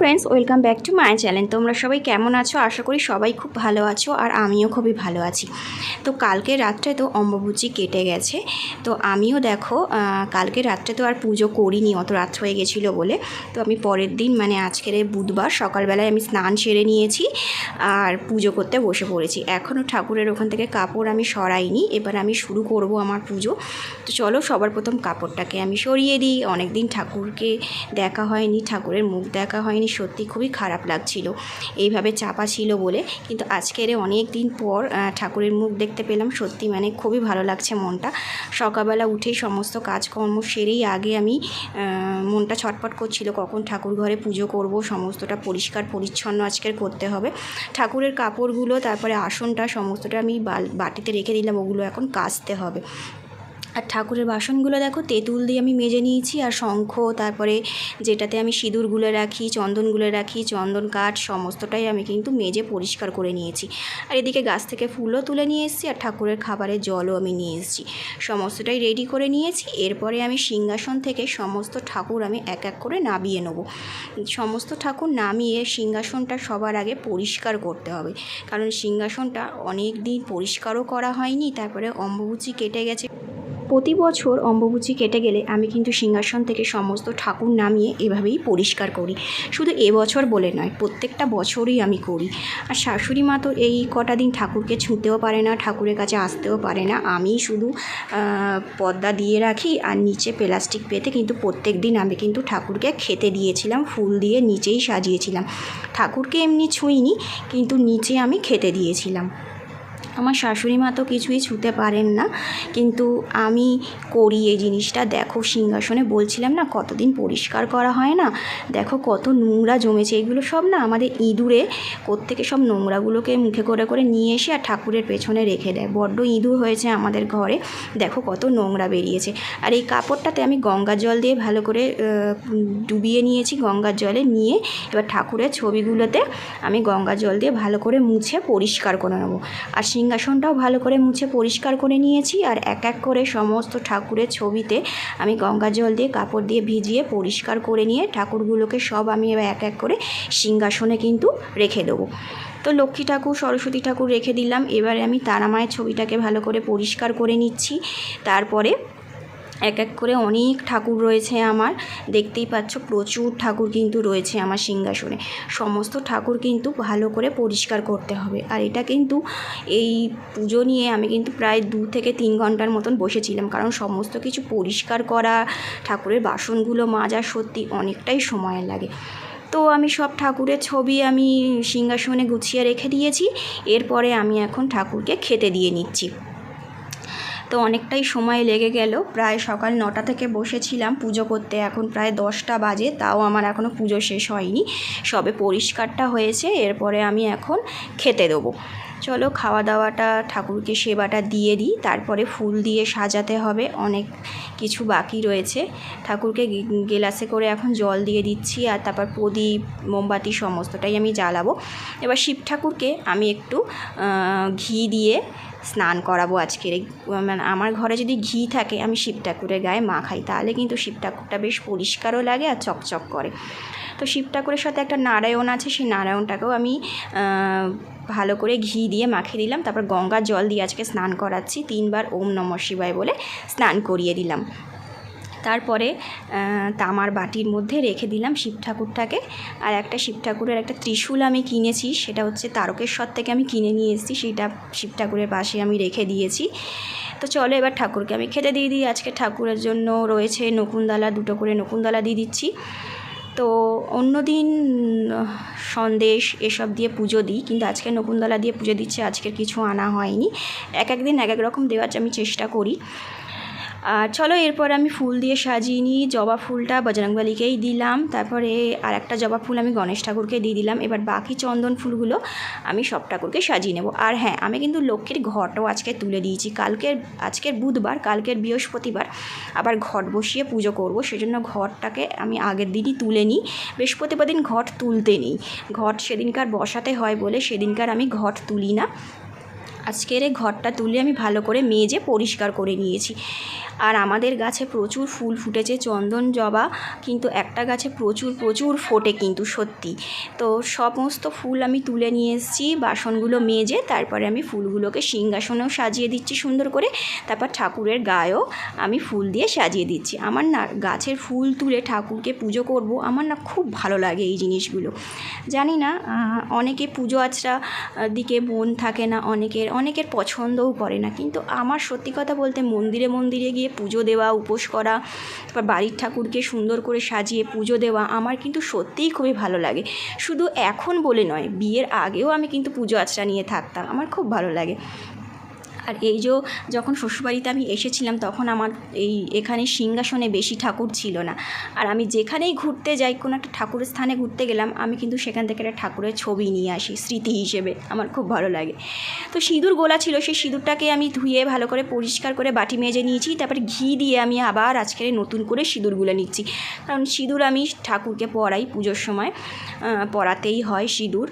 Friends welcome back to my channel তোমরা সবাই কেমন আছো? আশা করি সবাই খুব ভালো আছো আর আমিও খুবই ভালো আছি। তো কালকে রাত্রে তো অম্বুচি কেটে গেছে। তো আমিও দেখো কালকে রাত্রে তো আর পুজো করিনি, অত রাত হয়ে গেছিল বলে। তো আমি পরের দিন মানে আজকের বুধবার, সকালবেলায় আমি স্নান সেরে নিয়েছি আর পুজো করতে বসে পড়েছি। এখনও ঠাকুরের ওখান থেকে কাপড় আমি সরাইনি, এবার আমি শুরু করব আমার পুজো। তো চলো, সবার প্রথম কাপড়টাকে আমি সরিয়ে দিই। অনেক দিন ঠাকুরকে দেখা হয়নি, ঠাকুরের মুখ দেখা হয়নি সত্যি খুবই খারাপ লাগছিল। এইভাবে চাপা ছিল বলে। কিন্তু আজকের অনেক দিন পর ঠাকুরের মুখ দেখতে পেলাম। সত্যি মানে খুবই ভালো লাগছে মনটা। সকালবেলা উঠেই সমস্ত কাজকর্ম সেরেই আগে আমি মনটা ছটপট করছিল কখন ঠাকুর ঘরে পুজো করব, সমস্তটা পরিষ্কার পরিচ্ছন্ন আজকের করতে হবে। ঠাকুরের কাপড়গুলো, তারপরে আসনটা, সমস্তটা আমি বাটিতে রেখে দিলাম। ওগুলো এখন কাচতে হবে। আর ঠাকুরের বাসনগুলো দেখো, তেঁতুল দিয়ে আমি মেজে নিয়েছি আর শঙ্খ, তারপরে যেটাতে আমি সিঁদুরগুলো রাখি, চন্দনগুলো রাখি, চন্দন কাঠ, সমস্তটাই আমি কিন্তু মেজে পরিষ্কার করে নিয়েছি। আর এদিকে গাছ থেকে ফুলও তুলে নিয়ে এসেছি আর ঠাকুরের খাবারের জলও আমি নিয়ে এসেছি। সমস্তটাই রেডি করে নিয়েছি, এরপরে আমি সিংহাসন থেকে সমস্ত ঠাকুর আমি এক এক করে নামিয়ে নেব। সমস্ত ঠাকুর নামিয়ে সিংহাসনটা সবার আগে পরিষ্কার করতে হবে, কারণ সিংহাসনটা অনেক দিন পরিষ্কারও করা হয়নি, তারপরে অম্বুচি কেটে গেছে। প্রতি বছর অম্বুচি কেটে গেলে আমি কিন্তু সিংহাসন থেকে সমস্ত ঠাকুর নামিয়ে এভাবেই পরিষ্কার করি। শুধু এবছর বলে নয়, প্রত্যেকটা বছরই আমি করি। আর শাশুড়ি মা তো এই কটা দিন ঠাকুরকে ছুঁতেও পারে না, ঠাকুরের কাছে আসতেও পারে না। আমি শুধু পর্দা দিয়ে রাখি আর নিচে প্লাস্টিক পেতে কিন্তু প্রত্যেক দিন আমি কিন্তু ঠাকুরকে খেতে দিয়েছিলাম, ফুল দিয়ে নিচেই সাজিয়েছিলাম। ঠাকুরকে এমনি ছুঁইনি, কিন্তু নিচে আমি খেতে দিয়েছিলাম। আমার শাশুড়ি মা তো কিছুই ছুতে পারেন না। কিন্তু আমি করি এই জিনিসটা। দেখো, সিংহাসনে বলছিলাম না, কতদিন পরিষ্কার করা হয় না? দেখো, কত নোংরা জমেছে। এগুলো সব না আমাদের ইঁদুরে কোত্থেকে সব নোংরাগুলোকে মুখে করে করে নিয়ে এসে আর ঠাকুরের পেছনে রেখে দেয়। বড্ড ইঁদুর হয়েছে আমাদের ঘরে। দেখো, কত নোংরা বেরিয়েছে। আর এই কাপড়টাতে আমি গঙ্গার জল দিয়ে ভালো করে ডুবিয়ে নিয়েছি গঙ্গার জলে নিয়ে। এবার ঠাকুরের ছবিগুলোতে আমি গঙ্গা জল দিয়ে ভালো করে মুছে পরিষ্কার করে নেব। আর সিংহাসনটাও ভালো করে মুছে পরিষ্কার করে নিয়েছি আর এক এক করে সমস্ত ঠাকুরের ছবিতে আমি গঙ্গা জল দিয়ে কাপড় দিয়ে ভিজিয়ে পরিষ্কার করে নিয়ে ঠাকুরগুলোকে সব আমি এবার এক এক করে সিংহাসনে কিন্তু রেখে দেবো। তো লক্ষ্মী ঠাকুর, সরস্বতী ঠাকুর রেখে দিলাম। এবারে আমি তারা মায়ের ছবিটাকে ভালো করে পরিষ্কার করে নিচ্ছি। তারপরে এক এক করে অনেক ঠাকুর রয়েছে আমার। দেখতেই পাচ্ছ প্রচুর ঠাকুর কিন্তু রয়েছে আমার সিংহাসনে। সমস্ত ঠাকুর কিন্তু ভালো করে পরিষ্কার করতে হবে। আর এটা কিন্তু এই পুজো নিয়ে আমি কিন্তু প্রায় দু থেকে তিন ঘণ্টার মতন বসেছিলাম। কারণ সমস্ত কিছু পরিষ্কার করা, ঠাকুরের বাসনগুলো মাজা সত্যি অনেকটাই সময় লাগে। তো আমি সব ঠাকুরের ছবি আমি সিংহাসনে গুছিয়ে রেখে দিয়েছি। এরপরে আমি এখন ঠাকুরকে খেতে দিয়ে নিচ্ছি। তো অনেকটাই সময় লেগে গেল। প্রায় সকাল নটা থেকে বসেছিলাম পুজো করতে। এখন প্রায় দশটা বাজে, তাও আমার এখনও পুজো শেষ হয়নি। সবে পরিষ্কারটা হয়েছে, এরপরে আমি এখন খেতে দেবো। চলো খাওয়া দাওয়াটা ঠাকুরকে সেবাটা দিয়ে দিই। তারপরে ফুল দিয়ে সাজাতে হবে, অনেক কিছু বাকি রয়েছে। ঠাকুরকে গেলাসে করে এখন জল দিয়ে দিচ্ছি, আর তারপর প্রদীপ, মোমবাতি সমস্তটাই আমি জ্বালাবো। এবার শিব ঠাকুরকে আমি একটু ঘি দিয়ে স্নান করাবো আজকের। মানে আমার ঘরে যদি ঘি থাকে, আমি শিব ঠাকুরের গায়ে মাখাই তাহলে কিন্তু শিব ঠাকুরটা বেশ পরিষ্কারও লাগে আর চকচক করে। তো শিব ঠাকুরের সাথে একটা নারায়ণ আছে, সেই নারায়ণটাকেও আমি ভালো করে ঘি দিয়ে মাখিয়ে দিলাম, তারপর গঙ্গা জল দিয়ে আজকে স্নান করাচ্ছি, তিনবার ওম নম শিবায় বলে স্নান করিয়ে দিলাম। তারপরে তামার বাটির মধ্যে রেখে দিলাম শিব ঠাকুরটাকে। আর একটা শিব ঠাকুরের একটা ত্রিশূল আমি কিনেছি, সেটা হচ্ছে তারকেশ্বর থেকে আমি কিনে নিয়ে এসেছি, সেটা শিব ঠাকুরের পাশে আমি রেখে দিয়েছি। তো চলো এবার ঠাকুরকে আমি খেতে দিয়ে দিই, আজকে ঠাকুরের জন্য রয়েছে নকুনদালা, দুটো করে নকুনদালা দিয়ে দিচ্ছি। তো অন্য দিন সন্দেশ এসব দিয়ে পুজো দিই, কিন্তু আজকে নকুনদালা দিয়ে পুজো দিচ্ছে, আজকের কিছু আনা হয়নি। এক এক দিন এক এক রকম দেওয়ার আমি চেষ্টা করি। আর চলো এরপর আমি ফুল দিয়ে সাজিয়ে নিই। জবা ফুলটা বজরংবলীকেই দিলাম। তারপরে আর একটা জবা ফুল আমি গণেশ ঠাকুরকে দিয়ে দিলাম। এবার বাকি চন্দন ফুলগুলো আমি সব ঠাকুরকে সাজিয়ে নেব। আর হ্যাঁ আমি কিন্তু লক্ষ্মীর ঘটও আজকে তুলে দিয়েছি। কালকের, আজকের বুধবার, কালকের বৃহস্পতিবার আবার ঘট বসিয়ে পুজো করব। সেজন্য ঘরটাকে আমি আগের দিনই তুলে নিই। বৃহস্পতিবার দিন ঘট তুলতে নেই। ঘট সেদিনকার বসাতে হয় বলে সেদিনকার আমি ঘট তুলি না। আজকের এই ঘরটা তুলে আমি ভালো করে মেজে পরিষ্কার করে নিয়েছি। আর আমাদের গাছে প্রচুর ফুল ফুটেছে, চন্দন, জবা, কিন্তু একটা গাছে প্রচুর প্রচুর ফোটে কিন্তু সত্যি। তো সমস্ত ফুল আমি তুলে নিয়ে এসেছি, বাসনগুলো মেজে, তারপরে আমি ফুলগুলোকে সিংহাসনেও সাজিয়ে দিচ্ছি সুন্দর করে, তারপর ঠাকুরের গায়েও আমি ফুল দিয়ে সাজিয়ে দিচ্ছি। আমার না গাছের ফুল তুলে ঠাকুরকে পুজো করব, আমার না খুব ভালো লাগে এই জিনিসগুলো। জানি না অনেকে পুজো আচরা দিকে মন থাকে না, অনেকের অনেকের পছন্দও করে না। কিন্তু আমার সত্যি কথা বলতে মন্দিরে মন্দিরে গিয়ে পুজো দেওয়া, উপোস করা, তারপর বাড়ির ঠাকুরকে সুন্দর করে সাজিয়ে পুজো দেওয়া আমার কিন্তু সত্যিই খুবই ভালো লাগে। শুধু এখন বলে নয়, বিয়ের আগেও আমি কিন্তু পুজো আচরা নিয়ে থাকতাম। আমার খুব ভালো লাগে। আর এই যে যখন শ্বশুরবাড়িতে আমি এসেছিলাম, তখন আমার এই এখানে সিংহাসনে বেশি ঠাকুর ছিল না। আর আমি যেখানেই ঘুরতে যাই, কোনো একটা ঠাকুরের স্থানে ঘুরতে গেলাম, আমি কিন্তু সেখান থেকে একটা ঠাকুরের ছবি নিয়ে আসি, স্মৃতি হিসেবে। আমার খুব ভালো লাগে। তো সিঁদুর গোলা ছিল, সেই সিঁদুরটাকে আমি ধুয়ে ভালো করে পরিষ্কার করে বাটি মেজে নিয়েছি, তারপরে ঘি দিয়ে আমি আবার আজকের নতুন করে সিঁদুর সিঁদুরগুলো নিচ্ছি। কারণ সিঁদুর আমি ঠাকুরকে পরাই পুজোর সময়। পরাতেই হয় সিঁদুর।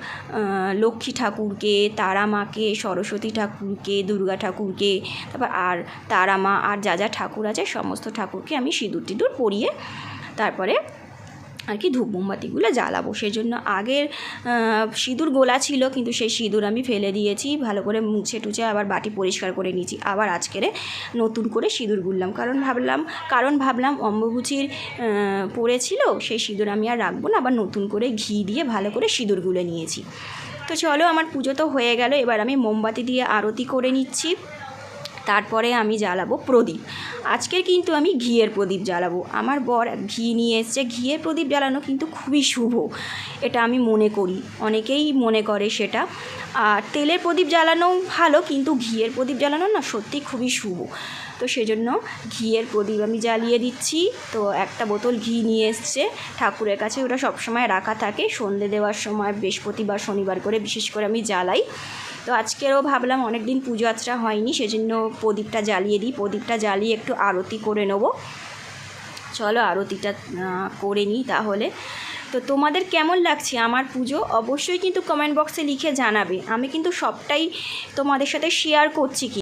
লক্ষ্মী ঠাকুরকে, তারা মাকে, সরস্বতী ঠাকুরকে, দুর্গা ঠাকুরকে। তারপর আর তারা মা আর যা যা ঠাকুর আছে, সমস্ত ঠাকুরকে আমি সিঁদুর টিঁদুর পরিয়ে তারপরে আর কি ধূপ মোমবাতিগুলো জ্বালাবো। সেই জন্য আগের সিঁদুর গোলা ছিল, কিন্তু সেই সিঁদুর আমি ফেলে দিয়েছি, ভালো করে মুছে টুছে আবার বাটি পরিষ্কার করে নিয়েছি। আবার আজকের নতুন করে সিঁদুর গুললাম। কারণ ভাবলাম কারণ ভাবলাম অম্বুচীর পড়েছিল, সেই সিঁদুর আমি আর রাখব না, আবার নতুন করে ঘি দিয়ে ভালো করে সিঁদুর গুলে নিয়েছি। তো চলো, আমার পুজো তো হয়ে গেল। এবার আমি মোমবাতি দিয়ে আরতি করে নিচ্ছি। তারপরে আমি জ্বালাবো প্রদীপ। আজকের কিন্তু আমি ঘিয়ের প্রদীপ জ্বালাবো। আমার বর ঘি নিয়ে এসছে। ঘিয়ের প্রদীপ জ্বালানো কিন্তু খুবই শুভ। এটা আমি মনে করি। অনেকেই মনে করে সেটা। আর তেলের প্রদীপ জ্বালানোও ভালো, কিন্তু ঘিয়ের প্রদীপ জ্বালানো না সত্যি খুবই শুভ। তো সেজন্য ঘিয়ের প্রদীপ আমি জ্বালিয়ে দিচ্ছি। তো একটা বোতল ঘি নিয়ে এসছে। ঠাকুরের কাছে ওটা সবসময় রাখা থাকে। সন্ধে দেওয়ার সময় বৃহস্পতিবার শনিবার করে বিশেষ করে আমি জ্বালাই। তো আজকেরও ভাবলাম অনেক দিন পুজো আচরা হয়নি, সেজন্য প্রদীপটা জ্বালিয়ে দিই। প্রদীপটা জ্বালিয়ে একটু আরতি করে নেব। চলো আরতিটা করে নিই তাহলে। তো তোমাদের কেমন লাগছে আমার পুজো? অবশ্যই কিন্তু কমেন্ট বক্সে লিখে জানাবে। আমি কিন্তু সবটাই তোমাদের সাথে শেয়ার করছি কি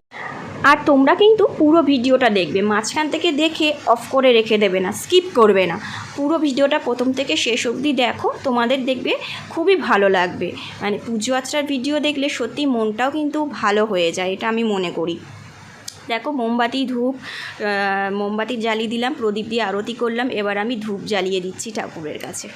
আর তোমরা কিন্তু পুরো ভিডিওটা দেখবে। মাঝখান থেকে দেখে অফ করে রেখে দেবে না স্কিপ করবে না। পুরো ভিডিওটা প্রথম থেকে শেষ অবধি দেখো, তোমাদের দেখবে খুবই ভালো লাগবে। মানে পুজো আচরার ভিডিও দেখলে সত্যি মনটাও কিন্তু ভালো হয়ে যায়, এটা আমি মনে করি। দেখো, মোমবাতি, ধূপ মোমবাতি জ্বালিয়ে দিলাম, প্রদীপ দিয়ে আরতি করলাম, এবার আমি ধূপ জ্বালিয়ে দিচ্ছি ঠাকুরের কাছে।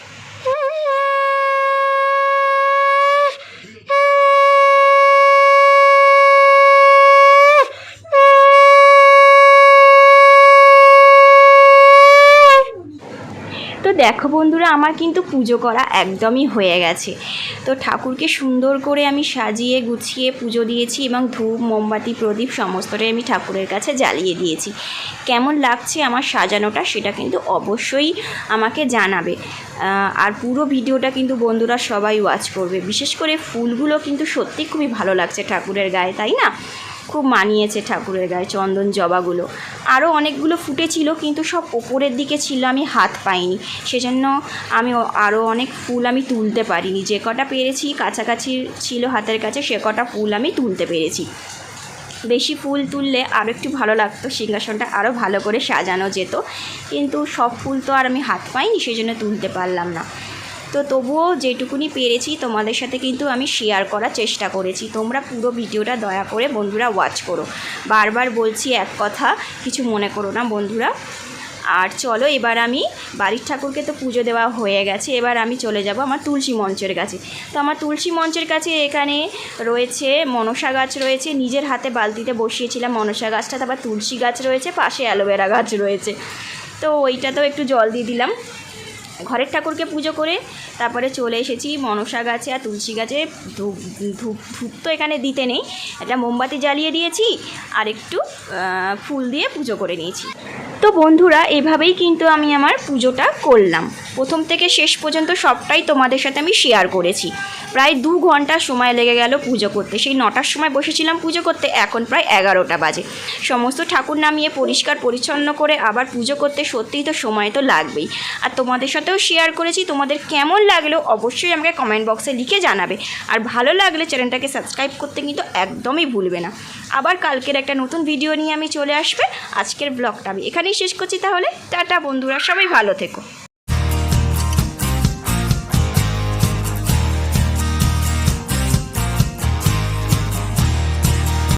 দেখো বন্ধুরা, আমার কিন্তু পুজো করা একদমই হয়ে গেছে। তো ঠাকুরকে সুন্দর করে আমি সাজিয়ে গুছিয়ে পুজো দিয়েছি এবং ধূপ, মোমবাতি, প্রদীপ সমস্তটাই আমি ঠাকুরের কাছে জ্বালিয়ে দিয়েছি। কেমন লাগছে আমার সাজানোটা সেটা কিন্তু অবশ্যই আমাকে জানাবে। আর পুরো ভিডিওটা কিন্তু বন্ধুরা সবাই ওয়াচ করবে। বিশেষ করে ফুলগুলো কিন্তু সত্যি খুবই ভালো লাগছে ঠাকুরের গায়ে, তাই না? খুব মানিয়েছে ঠাকুরের গায়ে চন্দন জবাগুলো। আরও অনেকগুলো ফুটেছিল, কিন্তু সব ওপরের দিকে ছিল, আমি হাত পাইনি। সেজন্য আমি আরও অনেক ফুল আমি তুলতে পারিনি। যে কটা পেরেছি কাছাকাছি ছিল হাতের কাছে, সে কটা ফুল আমি তুলতে পেরেছি। বেশি ফুল তুললে আরও একটু ভালো লাগতো, সিংহাসনটা আরও ভালো করে সাজানো যেত। কিন্তু সব ফুল তো আর আমি হাত পাইনি সেই জন্য তুলতে পারলাম না। তো তবুও যেটুকুনি পেরেছি তোমাদের সাথে কিন্তু আমি শেয়ার করার চেষ্টা করেছি। তোমরা পুরো ভিডিওটা দয়া করে বন্ধুরা ওয়াচ করো। বারবার বলছি এক কথা, কিছু মনে করো না বন্ধুরা। আর চলো এবার আমি, বাড়ির ঠাকুরকে তো পুজো দেওয়া হয়ে গেছে, এবার আমি চলে যাব আমার তুলসী মঞ্চের কাছে। তো আমার তুলসী মঞ্চের কাছে এখানে রয়েছে মনসা গাছ রয়েছে, নিজের হাতে বালতিতে বসিয়েছিলাম মনসা গাছটা, তারপর তুলসী গাছ রয়েছে, পাশে অ্যালোভেরা গাছ রয়েছে। তো ওইটাতেও একটু জল দিয়ে দিলাম। ঘরের ঠাকুরকে পুজো করে তারপরে চলে এসেছি মনসা গাছে আর তুলসী গাছে। ধূপ ধূপ ধূপ তো এখানে দিতে নেই। একটা মোমবাতি জ্বালিয়ে দিয়েছি আর একটু ফুল দিয়ে পুজো করে নিয়েছি। তো বন্ধুরা, এভাবেই কিন্তু আমি আমার পুজোটা করলাম। প্রথম থেকে শেষ পর্যন্ত সবটাই তোমাদের সাথে আমি শেয়ার করেছি। প্রায় দু ঘণ্টা সময় লেগে গেল পুজো করতে। সেই নটার সময় বসেছিলাম পুজো করতে, এখন প্রায় এগারোটা বাজে। সমস্ত ঠাকুর নামিয়ে পরিষ্কার পরিচ্ছন্ন করে আবার পুজো করতে সত্যিই তো সময় তো লাগবেই। আর তোমাদের সাথেও শেয়ার করেছি, তোমাদের কেমন লাগল অবশ্যই আমাকে কমেন্ট বক্সে লিখে জানাবে। আর ভালো লাগলে চ্যানেলটাকে সাবস্ক্রাইব করতে কিন্তু একদমই ভুলবে না। আবার কালকের একটা নতুন ভিডিও নিয়ে আমি চলে আসবে। আজকের ব্লগটা আমি এখানেই শেষ করছি তাহলে। টাটা বন্ধুরা, সবাই ভালো থেকো।